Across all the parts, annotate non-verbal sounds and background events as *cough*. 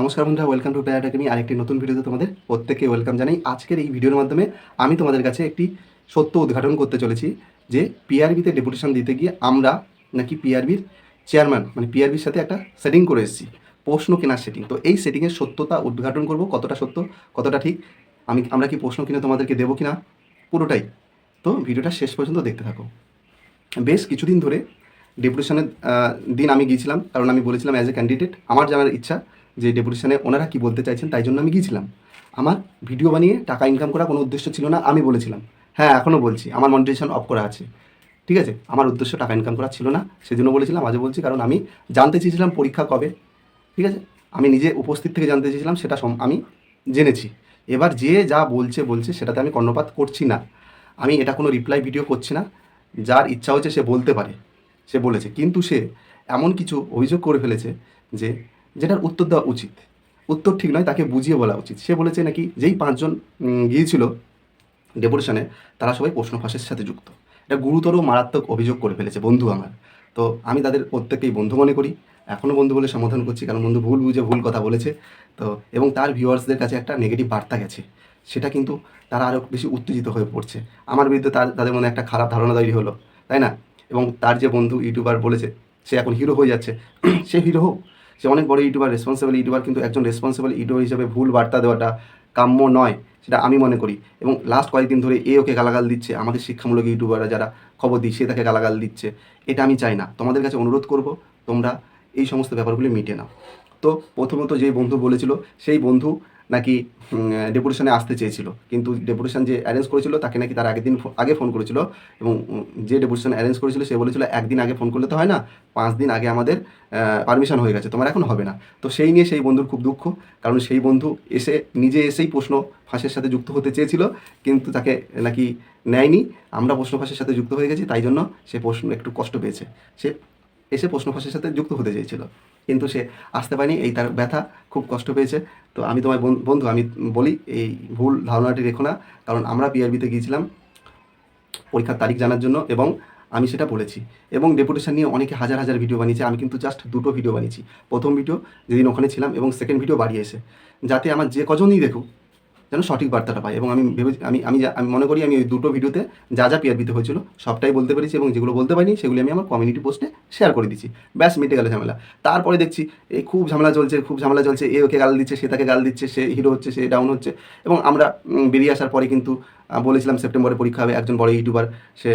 নমস্কার বন্ধুরা welcome to player academy আরেকটি নতুন ভিডিওতে তোমাদের প্রত্যেককে ওয়েলকাম জানাই। আজকের এই ভিডিওর মাধ্যমে আমি তোমাদের কাছে একটি সত্য উদ্ঘাটন করতে চলেছি, যে পিআরবিতে ডেপুটেশন দিতে গিয়ে আমরা নাকি পিআরবির চেয়ারম্যান মানে পিআরবির সাথে একটা সেটিং করে এসেছি, প্রশ্ন কেনার সেটিং তো এই সেটিংয়ের সত্যতা উদ্ঘাটন করব, কতটা সত্য, কতটা ঠিক, আমি, আমরা কি প্রশ্ন কিনে তোমাদেরকে দেবো কিনা, পুরোটাই। তো ভিডিওটা শেষ পর্যন্ত দেখতে থাকো। বেশ কিছুদিন ধরে ডেপুটেশনের দিন আমি গিয়েছিলাম, কারণ আমি বলেছিলাম অ্যাজ এ ক্যান্ডিডেট আমার জানার ইচ্ছা যে ডেপুটেশনে ওনারা কি বলতে চাইছেন তাই জন্য আমি গিয়েছিলাম। আমার ভিডিও বানিয়ে টাকা ইনকাম করা কোনো উদ্দেশ্য ছিল না, আমি বলেছিলাম। হ্যাঁ এখনও বলছি, আমার মনিটাইজেশন অফ করা আছে। ঠিক আছে? আমার উদ্দেশ্য টাকা ইনকাম করা ছিল না, সেজন্য বলেছিলাম, আজও বলছি, কারণ আমি জানতে চেয়েছিলাম পরীক্ষা কবে। ঠিক আছে? আমি নিজে উপস্থিত থেকে জানতে চেয়েছিলাম, সেটা আমি জেনেছি। এবার যে যা বলছে বলছে, সেটাতে আমি কর্ণপাত করছি না। আমি এটা কোনো রিপ্লাই ভিডিও করছি না। যার ইচ্ছা হচ্ছে সে বলতে পারে, সে বলেছে। কিন্তু সে এমন কিছু অভিযোগ করে ফেলেছে যে যেটার উত্তর দেওয়া উচিত। উত্তর ঠিক নয়, তাকে বুঝিয়ে বলা উচিত। সে বলেছে নাকি, যেই পাঁচজন গিয়েছিল ডেপুটেশনে তারা সবাই প্রশ্ন ফাঁসের সাথে যুক্ত। এটা গুরুতর মারাত্মক অভিযোগ করে ফেলেছে বন্ধু আমার। তো আমি তাদের প্রত্যেককেই বন্ধু মনে করি এখনও বন্ধু বলে সমাধান করছি, কারণ বন্ধু ভুল বুঝে ভুল কথা বলেছে। তো, এবং তার ভিউয়ার্সদের কাছে একটা নেগেটিভ বার্তা গেছে। সেটা কিন্তু তারা আরও বেশি উত্তেজিত হয়ে পড়ছে। আমার বিরুদ্ধে তার, তাদের মনে একটা খারাপ ধারণা তৈরি হলো, তাই না? এবং তার যে বন্ধু ইউটিউবার বলেছে, সে এখন হিরো হয়ে যাচ্ছে। *clears throat* সে হিরো হোক সে অনেক বড় ইউটিউবার রেসপন্সিবল ইউটিউবার, কিন্তু একজন রেসপন্সিবল ইউটিউবার হিসেবে ভুল বার্তা দেওয়াটা কাম্য নয়, সেটা আমি মনে করি। এবং লাস্ট কয়েকদিন ধরে এ ওকে গালাগাল দিচ্ছে, আমাদের শিক্ষামূলক ইউটিউবাররা যারা খবর দিই সে তাকে গালাগাল দিচ্ছে। এটা আমি চাই না। তোমাদের কাছে অনুরোধ করব, তোমরা এই সমস্ত ব্যাপারগুলি মিটে নাও। তো প্রথমত যে বন্ধু বলেছিল, সেই বন্ধু নাকি ডেপুটেশনে আসতে চেয়েছিল। কিন্তু ডেপুটেশন যে অ্যারেঞ্জ করেছিল, তাকে নাকি তার আগের দিন আগে ফোন করেছিল এবং যে ডেপুটেশন অ্যারেঞ্জ করেছিল, সে বলেছিল, একদিন আগে ফোন করলে তো হয় না, পাঁচ দিন আগে আমাদের পারমিশন হয়ে গেছে, তোমার এখন হবে না। তো সেই নিয়ে সেই বন্ধুর খুব দুঃখ, কারণ সেই বন্ধু এসে, নিজে এসেই প্রশ্ন ফাঁসের সাথে যুক্ত হতে চেয়েছিল, কিন্তু তাকে নাকি নেয়নি। আমরা প্রশ্ন ফাঁসের সাথে যুক্ত হয়ে গেছি, তাই জন্য সে প্রশ্ন একটু কষ্ট পেয়েছে। সে এসে প্রশ্ন ফাঁসের সাথে যুক্ত হতে চেয়েছিল। কিন্তু সে আসতে পারেনি, এই তার ব্যথা খুব কষ্ট পেয়েছে। তো আমি তোমার বন- বন্ধু, আমি বলি, এই ভুল ধারণাটি রেখো না, কারণ আমরা পিআরবিতে গিয়েছিলাম পরীক্ষার তারিখ জানার জন্য এবং আমি সেটা বলেছি। এবং ডেপুটেশন নিয়ে অনেকে হাজার হাজার ভিডিও বানিয়েছে, আমি কিন্তু জাস্ট দুটো ভিডিও বানিয়েছি। প্রথম ভিডিও যেদিন ওখানে ছিলাম এবং সেকেন্ড ভিডিও বাড়িয়েছে যাতে আমার যে কজনই দেখুক যেন সঠিক বার্তাটা পাই এবং আমি ভেবে আমি আমি আমি মনে করি আমি ওই দুটো ভিডিওতে যা যা পিআরবিতে হয়েছিল, সবটাই বলতে পেরেছি এবং যেগুলো বলতে পারিনি, সেগুলি আমি আমার কমিউনিটি পোস্টে শেয়ার করে দিচ্ছি ব্যাস, মিটে গেল ঝামেলা। তারপরে দেখছি এই খুব ঝামেলা চলছে, খুব ঝামেলা চলছে, এ ওকে গাল দিচ্ছে, সে তাকে গাল দিচ্ছে, সে হিরো হচ্ছে, সে ডাউন হচ্ছে। এবং আমরা বেরিয়ে আসার পরে কিন্তু বলেছিলাম সেপ্টেম্বরে পরীক্ষা হবে। একজন বড় ইউটিউবার, সে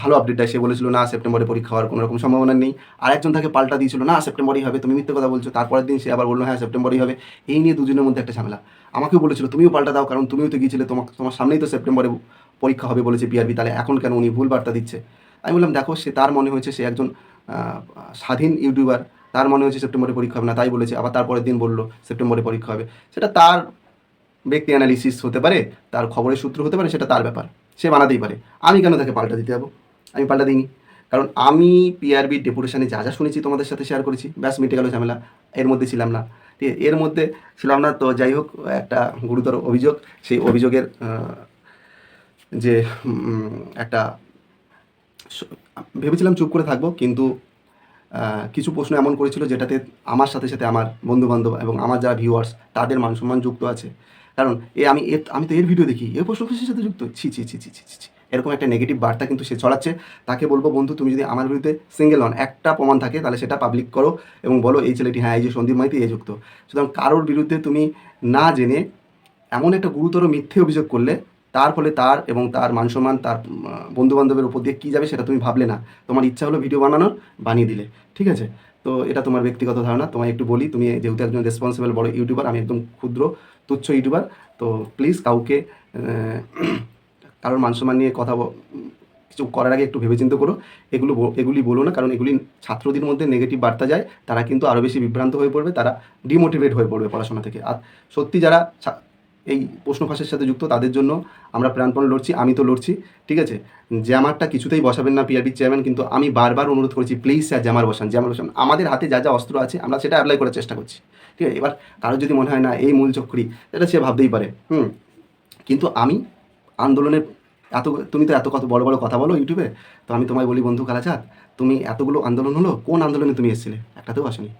ভালো আপডেট দেয়। সে বলেছিল, না, সেপ্টেম্বরে পরীক্ষা হওয়ার কোনো রকম সম্ভাবনা নেই। আর একজন তাকে পাল্টা দিয়েছিল, না, সেপ্টেম্বরেই হবে। তুমি মিথ্যে কথা বলছো। তারপরের দিন সে আবার বলল হ্যাঁ সেপ্টেম্বরেই হবে। এই নিয়ে দুজনের মধ্যে একটা ঝামেলা। আমাকেও বলেছিল, তুমিও পাল্টা দাও, কারণ তুমিও তো গিয়েছিলে তোমার তোমার সামনেই তো সেপ্টেম্বরে পরীক্ষা হবে, বলেছে পিআরবি তাহলে এখন কেন উনি ভুল বার্তা দিচ্ছে? আমি বললাম, দেখো, সে তার মনে হয়েছে, সে একজন স্বাধীন ইউটিউবার। তার মনে হয়েছে সেপ্টেম্বরে পরীক্ষা হবে না। তাই বলেছে। আবার তারপরের দিন বলল, সেপ্টেম্বরে পরীক্ষা হবে। সেটা তার ব্যক্তি অ্যানালিসিস হতে পারে, তার খবরের সূত্র হতে পারে, সেটা তার ব্যাপার। সে বানাতেই পারে। আমি কেন তাকে পাল্টা দিতে যাব? আমি পাল্টা দিইনি। কারণ আমি পিআরবি ডেপুটেশনে যা যা শুনেছি তোমাদের সাথে শেয়ার করেছি, ব্যাস মিটে গেল ঝামেলা। এর মধ্যে ছিলাম না। ঠিক এর মধ্যে ছিলাম না, তো যাই হোক, একটা গুরুতর অভিযোগ, সেই অভিযোগের যে একটা ভেবেছিলাম চুপ করে থাকব, কিন্তু কিছু প্রশ্ন এমন করেছিল যেটাতে আমার সাথে সাথে আমার বন্ধু বান্ধব এবং আমার যারা ভিউয়ার্স তাদের মান সম্মান যুক্ত আছে। কারণ এ আমি এর আমি তো এর ভিডিও দেখি। এ প্রশ্ন ফাঁসের সাথে যুক্ত। ছি ছি ছি ছি ছি ছি। এরকম একটা নেগেটিভ বার্তা কিন্তু সে ছড়াচ্ছে। তাকে বলব, বন্ধু, তুমি যদি আমার বিরুদ্ধে সিঙ্গেল হন, একটা প্রমাণ থাকে, তাহলে সেটা পাবলিক করো এবং বলো, এই ছেলেটি হ্যাঁ এই যে সন্দীপ মাইতি এ যুক্ত। সুতরাং কারোর বিরুদ্ধে তুমি না জেনে এমন একটা গুরুতর মিথ্যে অভিযোগ করলে, তার ফলে তার এবং তার মান সম্মান তার বন্ধু বান্ধবের উপর দিয়ে কী যাবে সেটা তুমি ভাবলে না। তোমার ইচ্ছা হলো ভিডিও বানানোর, বানিয়ে দিলে। ঠিক আছে? তো এটা তোমার ব্যক্তিগত ধারণা। তোমায় একটু বলি, তুমি যেহেতু একজন রেসপন্সিবল বড় ইউটিউবার আমি একদম ক্ষুদ্র। তুচ্ছ ইউটিউবার, তো প্লিজ কাউকে কারোর মানসম্মান নিয়ে কথা কিছু করার আগে একটু ভেবেচিন্ত করো। এগুলো এগুলি বলো না, কারণ এগুলি ছাত্রদের মধ্যে নেগেটিভ বার্তা যায়, তারা কিন্তু আরও বেশি বিভ্রান্ত হয়ে পড়বে, তারা ডিমোটিভেট হয়ে পড়বে পড়াশোনা থেকে। আর সত্যি যারা এই প্রশ্ন ফাঁসের সাথে যুক্ত, তাদের জন্য আমরা প্রাণপণ লড়ছি, আমি তো লড়ছি, ঠিক আছে? জ্যামারটা কিছুতেই বসাবেন না পিআরবি চেয়ারম্যান, কিন্তু আমি বারবার অনুরোধ করেছি প্লিজ স্যার জ্যামার বসান জ্যামার বসান। আমাদের হাতে যা যা অস্ত্র আছে, আমরা সেটা অ্যাপ্লাই করার চেষ্টা করছি, ঠিক আছে? এবার কারও যদি মনে হয় না, এই মূল চক্রী এটা সে ভাবতেই পারে, হুম? কিন্তু আমি আন্দোলনের এত, তুমি তো এত কত বড় বড় কথা বলো ইউটিউবে, তো আমি তোমায় বলি, বন্ধু কালাচাঁদ, তুমি এতগুলো আন্দোলন হলো, কোন আন্দোলনে তুমি এসেছিলে? একটাতেও আসনি।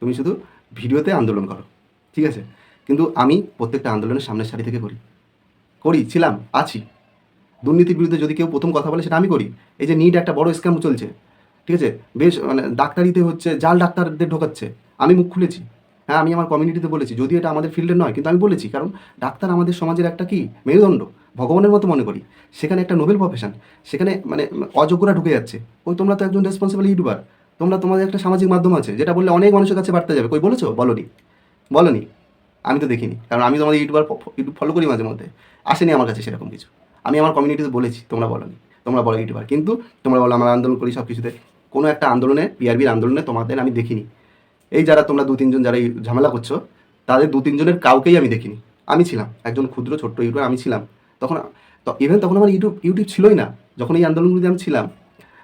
তুমি শুধু ভিডিওতে আন্দোলন করো, ঠিক আছে? কিন্তু আমি প্রত্যেকটা আন্দোলনের সামনের সারি থেকে করি। করি, ছিলাম, আছি। দুর্নীতির বিরুদ্ধে যদি কেউ প্রথম কথা বলে সেটা আমি করি। এই যে নিট একটা বড় স্ক্যাম চলছে, ঠিক আছে? বেশ মানে ডাক্তারিতে হচ্ছে, জাল ডাক্তারদের ঢোকাচ্ছে। আমি মুখ খুলেছি। হ্যাঁ আমি আমার কমিউনিটিতে বলেছি। যদি এটা আমাদের ফিল্ডে নয়, কিন্তু আমি বলেছি। কারণ ডাক্তার আমাদের সমাজের একটা কি? মেরুদণ্ড। ভগবানের মতো মনে করি। সেখানে একটা নোবেল প্রফেশন সেখানে মানে অযোগ্যরা ঢুকে যাচ্ছে। ওই তোমরা তো একজন রেসপন্সিবল ইউটিউবার তোমরা তোমাদের একটা সামাজিক মাধ্যম আছে, যেটা বললে অনেক মানুষের কাছে বাড়তে যাবে। কই বলেছ? বলনি। বলনি। আমি তো দেখিনি। কারণ আমি তোমাদের ইউটিউবার ইউটিউব ফলো করি মাঝে মধ্যে। আসেনি আমার কাছে সেরকম কিছু। আমি আমার কমিউনিটিতে বলেছি, তোমরা বলনি, তোমরা বলো ইউটিউবার। কিন্তু তোমরা বলো, আমরা আন্দোলন করি সব কিছুতে কোনো একটা আন্দোলনে পিআরবির আন্দোলনে তোমাদের আমি দেখিনি। এই যারা তোমরা দু তিনজন যারা ঝামেলা করছ, তাদের দু তিনজনের কাউকেই আমি দেখিনি। আমি ছিলাম, একজন ক্ষুদ্র ছোট্ট ইউটিউবার, আমি ছিলাম। তখন ইভেন তখন আমার ইউটিউব ইউটিউব ছিলই না। যখন এই আন্দোলনগুলিতে আমি ছিলাম,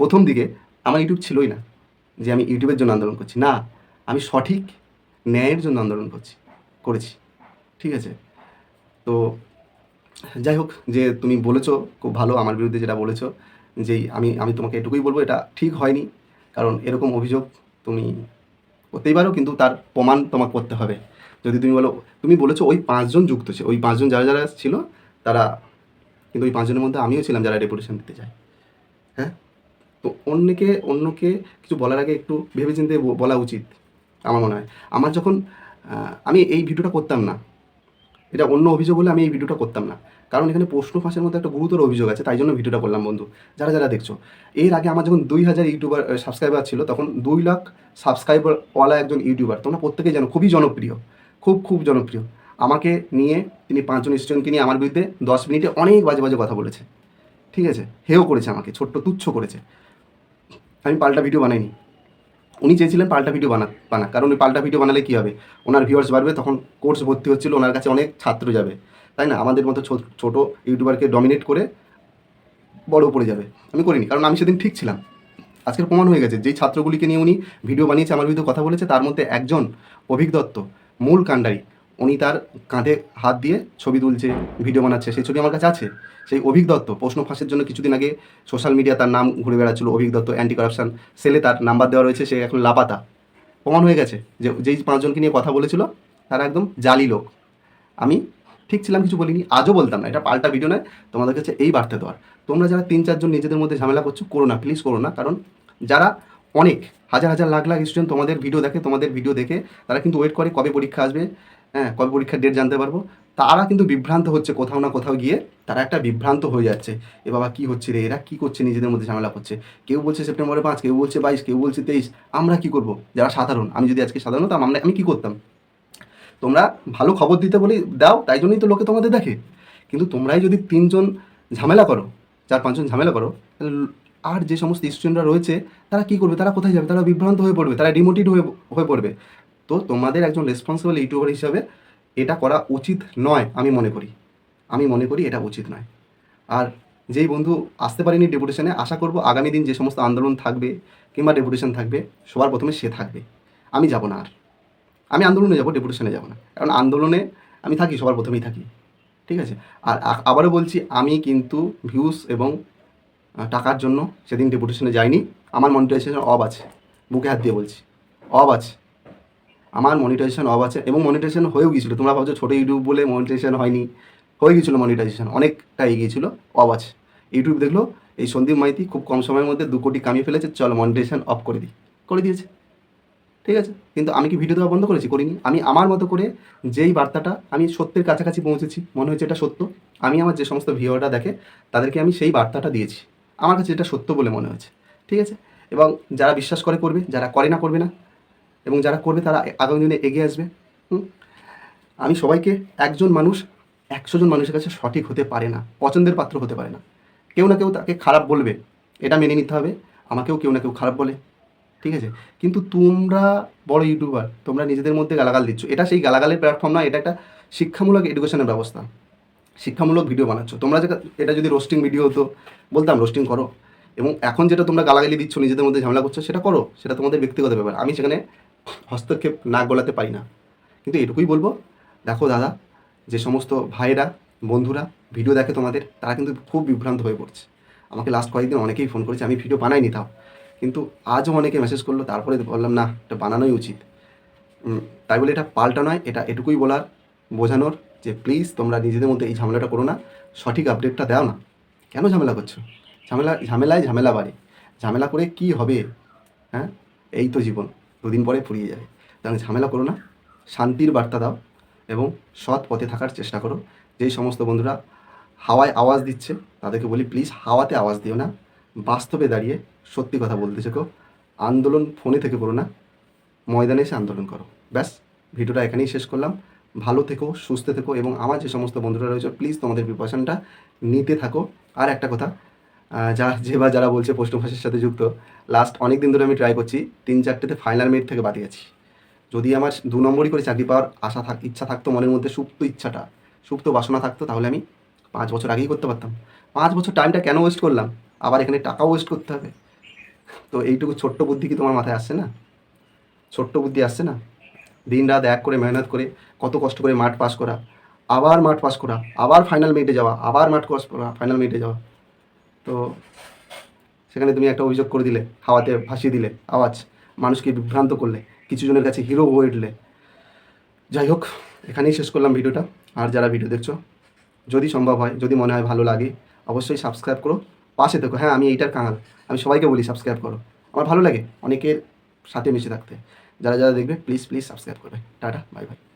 প্রথম দিকে আমার ইউটিউব ছিলই না। যে আমি ইউটিউবের জন্য আন্দোলন করছি। না, আমি সঠিক ন্যায়ের জন্য আন্দোলন করছি। করেছি, ঠিক আছে? তো যাই হোক, যে তুমি বলেছ, খুব ভালো আমার বিরুদ্ধে যেটা বলেছ যেই আমি আমি তোমাকে এটুকুই বলব, এটা ঠিক হয়নি। কারণ এরকম অভিযোগ তুমি করতেই পারো, কিন্তু তার প্রমাণ তোমাকে করতে হবে। যদি তুমি বলো, তুমি বলেছ ওই পাঁচজন যুক্ত ছিল, ওই পাঁচজন যারা যারা ছিল, তারা, কিন্তু ওই পাঁচজনের মধ্যে আমিও ছিলাম যারা ডেপুটেশন দিতে যায় হ্যাঁ? তো অন্যকে অন্যকে কিছু বলার আগে একটু ভেবেচিন্তে বলা উচিত, আমার মনে হয়। আমার যখন আমি এই ভিডিওটা করতাম না। এটা অন্য অভিযোগ হলে আমি এই ভিডিওটা করতাম না। কারণ এখানে প্রশ্ন ফাঁসের মধ্যে একটা গুরুতর অভিযোগ আছে, তাই জন্য ভিডিওটা করলাম বন্ধু। যারা যারা দেখছ, এর আগে আমার যখন দুই হাজার ইউটিউবার সাবস্ক্রাইবার ছিল, তখন দুই লাখ সাবস্ক্রাইবারওয়ালা একজন ইউটিউবার। তোমরা প্রত্যেকেই জানো, খুবই জনপ্রিয়, খুব খুব জনপ্রিয়। আমাকে নিয়ে তিনি পাঁচজন স্টুডেন্টকে নিয়ে আমার বিরুদ্ধে দশ মিনিটে অনেক বাজে বাজে কথা বলেছে। ঠিক আছে? হেও করেছে আমাকে, ছোট্ট তুচ্ছ করেছে। আমি পাল্টা ভিডিও বানাইনি। উনি চেয়েছিলেন পাল্টা ভিডিও বানা বানা। কারণ ওই পাল্টা ভিডিও বানালে কী হবে? ওনার ভিউয়ার্স বাড়বে, তখন কোর্স ভর্তি হচ্ছিল, ওনার কাছে অনেক ছাত্র যাবে। তাই না? আমাদের মতো ছোট ইউটিউবারকে ডমিনেট করে বড় পড়ে যাবে। আমি করিনি, কারণ আমি সেদিন ঠিক ছিলাম। আজকের প্রমাণ হয়ে গেছে, যেই ছাত্রগুলিকে নিয়ে উনি ভিডিও বানিয়েছে, আমার বিরুদ্ধে কথা বলেছে, তার মধ্যে একজন অভিজ্ঞ দত্ত, মূল কাণ্ডারি। উনি তার কাঁধে হাত দিয়ে ছবি তুলছে, ভিডিও বানাচ্ছে, সেই ছবি আমার কাছে আছে। সেই অভিক দত্ত, প্রশ্ন ফাঁসের জন্য কিছুদিন আগে সোশ্যাল মিডিয়া তার নাম ঘুরে বেড়াচ্ছিল, অভিক দত্ত অ্যান্টি করাপশন সেলে তার নাম্বার দেওয়া রয়েছে, সে এখন লাপাতা। প্রমাণ হয়ে গেছে যে যেই পাঁচজনকে নিয়ে কথা বলেছিল, তারা একদম জালি লোক। আমি ঠিক ছিলাম, কিছু বলিনি, আজও বলতাম না, এটা পাল্টা ভিডিও নয়, তোমাদের কাছে এই বার্তা দেওয়ার। তোমরা যারা তিন চারজন নিজেদের মধ্যে ঝামেলা করছ, করো না প্লিজ করো না, কারণ যারা অনেক, হাজার হাজার লাখ লাখ স্টুডেন্ট তোমাদের ভিডিও দেখে, তোমাদের ভিডিও দেখে, তারা কিন্তু ওয়েট করে কবে পরীক্ষা আসবে হ্যাঁ কবে পরীক্ষার ডেট জানতে পারব। তারা কিন্তু বিভ্রান্ত হচ্ছে কোথাও না কোথাও গিয়ে। তারা একটা বিভ্রান্ত হয়ে যাচ্ছে। এ বাবা, কী হচ্ছে রে? এরা কী করছে? নিজেদের মধ্যে ঝামেলা করছে। কেউ বলছে সেপ্টেম্বরে পাঁচ, কেউ বলছে বাইশ, কেউ বলছে তেইশ। আমরা কী করব? যারা সাধারণ, আমি যদি আজকে সাধারণ হতাম, আমরা, আমি কী করতাম? তোমরা ভালো খবর দিতে বলে দাও, তাই জন্যই তো লোকে তোমাদের দেখে। কিন্তু তোমরাই যদি তিনজন ঝামেলা করো, চার, পাঁচজন ঝামেলা করো, তাহলে আর যে সমস্ত স্টুডেন্টরা রয়েছে, তারা কী করবে? তারা কোথায় যাবে? তারা বিভ্রান্ত হয়ে পড়বে, তারা ডিমোটিভ হয়ে হয়ে পড়বে। তো তোমাদের একজন রেসপন্সিবল ইউটিউবার হিসাবে এটা করা উচিত নয়, আমি মনে করি। আমি মনে করি এটা উচিত নয়। আর যেই বন্ধু আসতে পারেনি ডেপুটেশনে আশা করব আগামী দিন যে সমস্ত আন্দোলন থাকবে কিংবা ডেপুটেশন থাকবে, সবার প্রথমে সে থাকবে। আমি যাব না আর। আমি আন্দোলনে যাব ডেপুটেশনে যাব না। কারণ আন্দোলনে আমি থাকি, সবার প্রথমেই থাকি। ঠিক আছে? আর আবারও বলছি, আমি কিন্তু ভিউস এবং টাকার জন্য সেদিন ডেপুটেশনে যাইনি। আমার মনিটাইজেশন অব আছে। বুকে হাত দিয়ে বলছি। অব আছে। আমার মনিটাইজেশন অফ আছে এবং মনিটাইজেশন হয়েও গিয়েছিল। তোমরা ভাবছ ছোটো ইউটিউব বলে মনিটাইজেশন হয়নি। হয়ে গিয়েছিল মনিটাইজেশন অনেকটা এগিয়েছিল অফ আছে। ইউটিউব দেখল, এই সন্দীপ মাইতি খুব কম সময়ের মধ্যে দু কোটি কামিয়ে ফেলেছে, চল মনিটাইজেশন অফ করে দিই। করে দিয়েছে। ঠিক আছে? কিন্তু আমি কি ভিডিও দেওয়া বন্ধ করেছি? করিনি। আমি আমার মতো করে যেই বার্তাটা আমি সত্যের কাছাকাছি পৌঁছেছি, মনে হয়েছে এটা সত্য, আমি আমার যে সমস্ত ভিডিওটা দেখে, তাদেরকে আমি সেই বার্তাটা দিয়েছি। আমার কাছে এটা সত্য বলে মনে হয়েছে ঠিক আছে? এবং যারা বিশ্বাস করে করবে, যারা করে না, করবে না। এবং যারা করবে তারা আগামী দিনে এগিয়ে আসবে? আমি সবাইকে একজন মানুষ একশো জন মানুষের কাছে সঠিক হতে পারে না, পছন্দের পাত্র হতে পারে না। কেউ না কেউ তাকে খারাপ বলবে, এটা মেনে নিতে হবে, আমাকেও কেউ না কেউ খারাপ বলে, ঠিক আছে? কিন্তু তোমরা বড় ইউটিউবার, তোমরা নিজেদের মধ্যে গালাগাল দিচ্ছ। এটা সেই গালাগালের প্ল্যাটফর্ম না এটা একটা শিক্ষামূলক এডুকেশনের ব্যবস্থা। শিক্ষামূলক ভিডিও বানাচ্ছ। তোমরা যে এটা যদি রোস্টিং ভিডিও হতো, বলতাম রোস্টিং করো। এবং এখন যেটা তোমরা গালাগালি দিচ্ছ, নিজেদের মধ্যে ঝামেলা করছ, সেটা করো। সেটা তোমাদের ব্যক্তিগত ব্যাপার। আমি সেখানে হস্তক্ষেপ না গলাতে পারি না। কিন্তু এটুকুই বলব, দেখো দাদা, যে সমস্ত ভাইরা বন্ধুরা ভিডিও দেখে তোমাদের, তারা কিন্তু খুব বিভ্রান্ত হয়ে পড়ছে। আমাকে লাস্ট কয়েকদিন অনেকেই ফোন করেছে, আমি ভিডিও বানাইনি তাও। কিন্তু আজও অনেকে মেসেজ করল, তারপরে বললাম, না, এটা বানানোই উচিত। তাই বলে এটা পাল্টা নয়, এটা এটুকুই বলার, বোঝানোর যে প্লিজ তোমরা নিজেদের মধ্যে এই ঝামেলাটা করো না, সঠিক আপডেটটা দাও না। কেন ঝামেলা করছ? ঝামেলা, ঝামেলায় ঝামেলা বাড়ে। ঝামেলা করে কি হবে? হ্যাঁ? এই তো জীবন। দুদিন পরে ফুরিয়ে যাবে। তাহলে ঝামেলা করো না, শান্তির বার্তা দাও এবং সৎ পথে থাকার চেষ্টা করো। যেই সমস্ত বন্ধুরা হাওয়ায় আওয়াজ দিচ্ছে, তাদেরকে বলি প্লিজ হাওয়াতে আওয়াজ দিও না, বাস্তবে দাঁড়িয়ে সত্যি কথা বলতে শেখো। আন্দোলন ফোনে থেকে করো না, ময়দানে এসে আন্দোলন করো। ব্যাস, ভিডিওটা এখানেই শেষ করলাম। ভালো থেকো, সুস্থ থেকো এবং আমার যে সমস্ত বন্ধুরা রয়েছে প্লিজ তোমাদের প্রিপারেশানটা নিতে থাকো। আর একটা কথা যা যে বা যারা বলছে পোস্ট অফিসের সাথে যুক্ত লাস্ট অনেক দিন ধরে আমি ট্রাই করছি, তিন চারটেতে ফাইনাল মিনিট থেকে বাদ গেছি। যদি আমার দু নম্বরই করে চাকরি পাওয়ার আশা থাক ইচ্ছা থাকতো, মনের মধ্যে সুপ্ত ইচ্ছাটা, সুপ্ত বাসনা থাকতো, তাহলে আমি পাঁচ বছর আগেই করতে পারতাম। পাঁচ বছর টাইমটা কেন ওয়েস্ট করলাম? আবার এখানে টাকাও ওয়েস্ট করতে হবে। তো এইটুকু ছোট্ট বুদ্ধি কি তোমার মাথায় আসছে না? ছোট্ট বুদ্ধি আসছে না? দিন রাত এক করে মেহনত করে কত কষ্ট করে মাঠ পাস করা, আবার মাঠ পাস করা, আবার ফাইনাল মিটে যাওয়া, আবার মাঠ পাস করা ফাইনাল মিটে যাওয়া। তো সেখানে তুমি একটা অভিযোগ করে দিলে, হাওয়াতে ভাসিয়ে দিলে, আওয়াজ, মানুষকে বিভ্রান্ত করলে, কিছু জনের কাছে হিরো হয়ে উঠলে। যাই হোক, এখানেই শেষ করলাম ভিডিওটা। আর যারা ভিডিও দেখছ, যদি সম্ভব হয়, যদি মনে হয় ভালো লাগে, অবশ্যই সাবস্ক্রাইব করো। পাশে থেকো। হ্যাঁ আমি এইটার কাঙাল। আমি সবাইকে বলি সাবস্ক্রাইব করো। আমার ভালো লাগে অনেকের সাথে মিশে থাকতে। যারা যারা দেখবে প্লিজ প্লিজ সাবস্ক্রাইব করবে। Tata bye bye